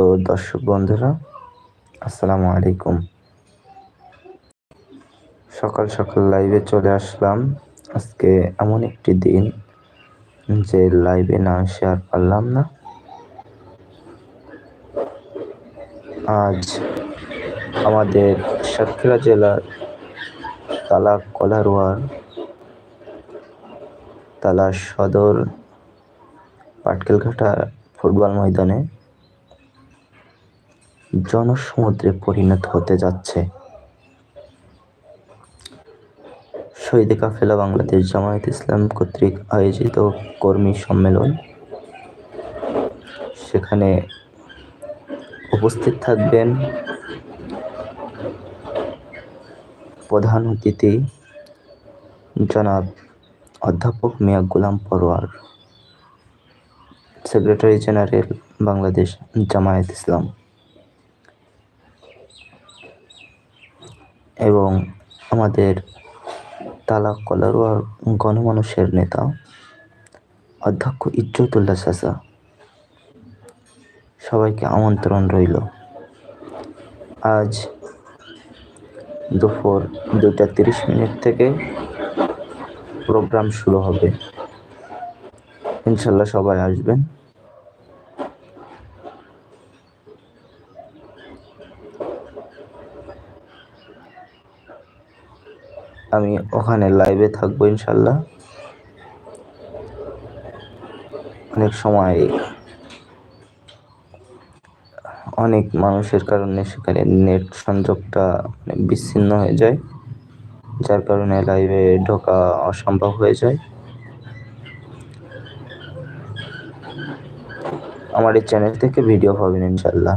তো দর্শক বন্ধুরা, আসসালামু আলাইকুম। সকাল সকাল লাইভে চলে আসলাম। আজকে এমন একটি দিন যে লাইভে না আর পারলাম না। আজ আমাদের সাতক্ষীরা জেলার তালা কলারোয়ার তালা সদর পাটকেলঘাটা ফুটবল ময়দানে জনসমুদ্রে পরিণত হতে যাচ্ছে। শহীদ কাফেলা বাংলাদেশ জামায়াত ইসলাম কর্তৃক আয়োজিত কর্মী সম্মেলন। সেখানে উপস্থিত থাকবেন প্রধান অতিথি জনাব অধ্যাপক মিয়া গোলাম পরোয়ার, সেক্রেটারি জেনারেল বাংলাদেশ জামায়াত ইসলাম। এবং আমাদের তালা কলারোয়ার গণমানুষের নেতা অধ্যক্ষ ইজ্জতুল্লাহ চাচা, সবাইকে আমন্ত্রণ রইল। আজ দুপুর দুটা তিরিশ মিনিট থেকে প্রোগ্রাম শুরু হবে। ইনশাল্লাহ সবাই আসবেন। আমি ওখানে লাইভে থাকব ইনশাল্লাহ। অনেক সময় অনেক মানুষের কারণে সেখানে নেট সংযোগটা বিচ্ছিন্ন হয়ে যায়, যার কারণে লাইভে ঢোকা অসম্ভব হয়ে যায়। আমার এই চ্যানেল থেকে ভিডিও পাবেন ইনশাল্লাহ।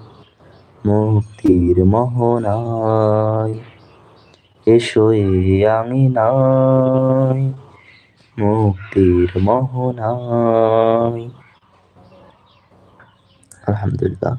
মুক্তির মোহনায় এসো আমি নাই মুক্তির মোহনায় আলহামদুলিল্লাহ।